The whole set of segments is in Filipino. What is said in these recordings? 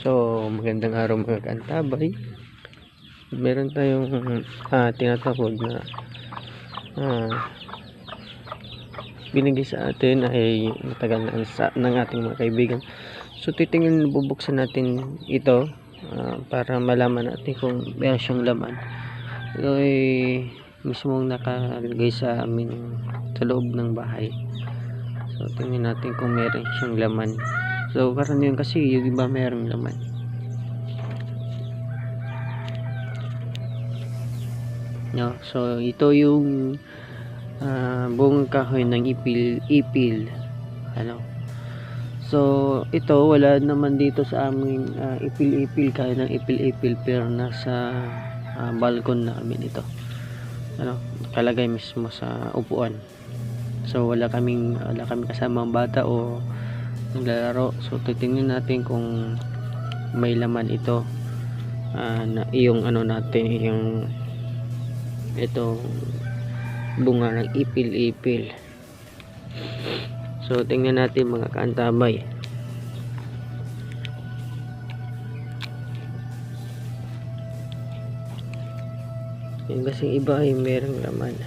So, magandang araw mga kantabay. Meron tayong ah, tinatawag na ah, binigay sa atin ay matagal na sa ng ating mga kaibigan. So, titingin bubuksan natin ito ah, para malaman natin kung meron siyang laman. Ito ay mismong nakalagay sa amin sa loob ng bahay. So, tingnan natin kung meron siyang laman. So, karamihan kasi yung iba merong laman. No, so ito yung ah, buong kahoy ng ipil ipil. Ano? So, ito wala naman dito sa aming ah, ipil-ipil kaya ng ipil-ipil pero nasa ah, balkon namin ito. Ano? Kalagay mismo sa upuan. So, wala kaming wala kaming kasamang bata o naglalaro. So, titingnan natin kung may laman ito. Ah, na yung ano natin, yung itong bunga ng ipil-ipil. So, tingnan natin mga kaantabay. Yung kasing iba ay merong laman.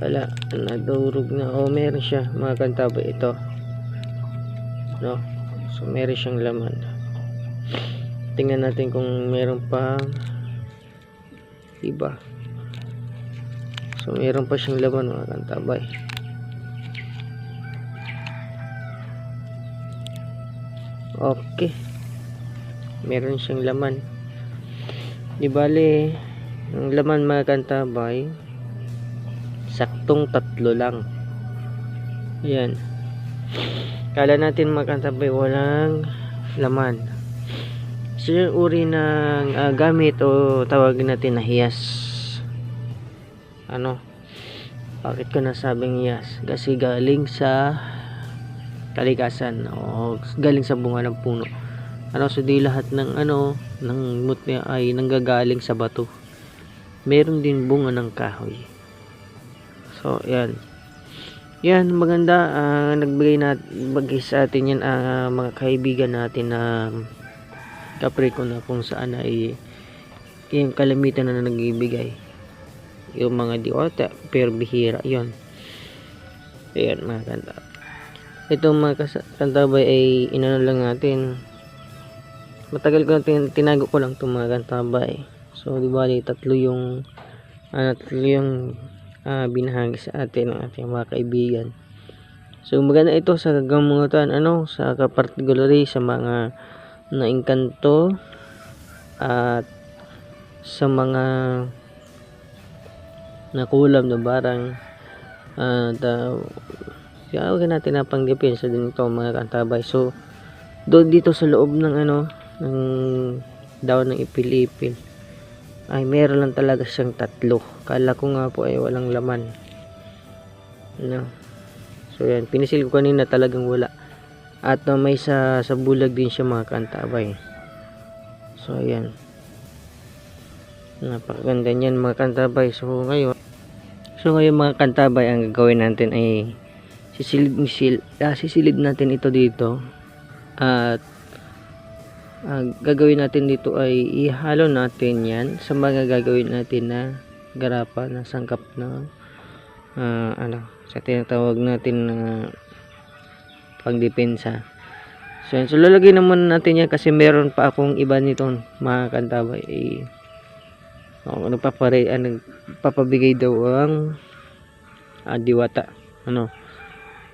Wala, nadurog na. Oh, meron siya mga kantabay ito. No? So, meron siyang laman. Tingnan natin kung meron pa iba. So, meron pa siyang laman mga kantabay. Okay. Meron siyang laman. Di bale, ang laman mga kantabay, saktong tatlo lang. Yan. Kala natin makantabay walang laman. So yung uri ng ah, gamit o tawagin natin na hiyas. Ano? Bakit ko nasabing hiyas? Kasi galing sa kalikasan o galing sa bunga ng puno. Ano so di lahat ng ano ng mutya ay nanggagaling sa bato. Meron din bunga ng kahoy. So, yan. Yan, maganda. ah, nagbigay na bagay sa atin yan ah, mga kaibigan natin na kapriko na kung saan ay yung kalamitan na nagbibigay. Yung mga diwata, pero bihira. Yon. Ayan, mga kanta. Itong mga kantabay ay inano lang natin. Matagal ko tin- tinago ko lang itong mga kantabay. So, di ba, tatlo yung ano, tatlo yung ah, binahagi sa atin ng ating mga kaibigan. So maganda ito sa gagamutan ano sa particularly sa mga naingkanto at sa mga nakulam na barang at uh, huwag natin na pangdepensa din ito mga kantabay. So doon dito sa loob ng ano ng daw ng ipil-ipil ay meron lang talaga siyang tatlo. Kala ko nga po ay walang laman. No? So yan. Pinisil ko kanina talagang wala. At uh, may sa sa bulag din siya mga kantabay so ayan napakaganda niyan mga kantabay so ngayon so ngayon mga kantabay ang gagawin natin ay sisilid, misil, ah, sisilid natin ito dito. At ang gagawin natin dito ay ihalo natin yan sa mga gagawin natin na garapa na sangkap na ah, ano sa tinatawag natin na pangdepensa. So, yan. so lalagay naman natin yan kasi meron pa akong iba nito mga kantabay eh, oh, nagpapare, ah, nagpapabigay daw ang ah, diwata. Ano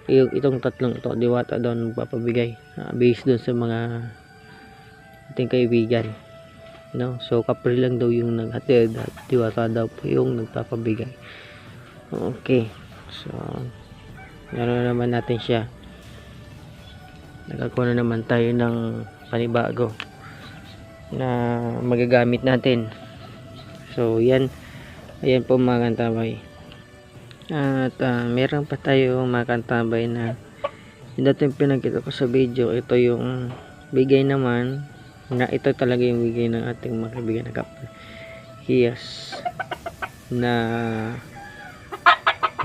itong tatlong ito diwata daw nagpapabigay. Ah, based doon sa mga ating kaibigan no? So kapre lang daw yung naghatid at diwata daw po yung nagpapabigay. Okay. So ano naman natin siya. Nakakuha na naman tayo ng panibago na magagamit natin. So yan. Ayan po mga kantabay at ah, meron pa tayo mga kantabay na Yung dati pinagkita ko sa video, ito yung bigay naman na ito talaga yung bigay ng ating mga kaibigan na couple. Hiyas na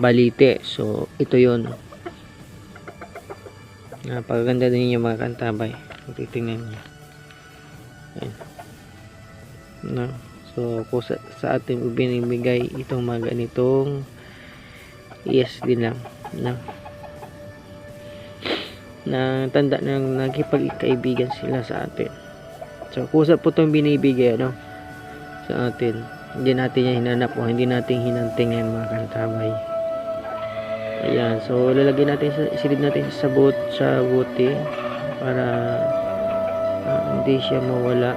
balite. So, ito yon Napakaganda din yung mga kantabay. Titingnan niyo. Ayan. No. So, kung sa, sa atin binibigay itong mga ganitong yes din lang. No. Na tanda na nagkipagkaibigan sila sa atin. So, kusa po itong binibigay, ano, sa atin. Hindi natin yan hinanap o hindi natin hinanting yan mga kantabay. Ayan, so lalagay natin sa silid natin sa bot sa bote para ah, hindi siya mawala.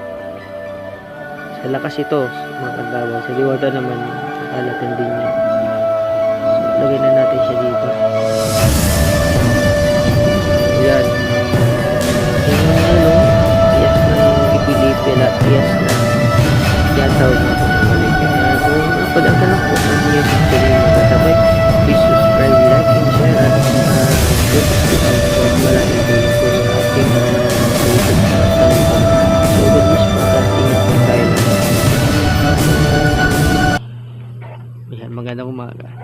Sa lakas ito, mga kantabay. Sa diwata naman, kakalatin din niya. Lagay na natin siya dito. Ayan.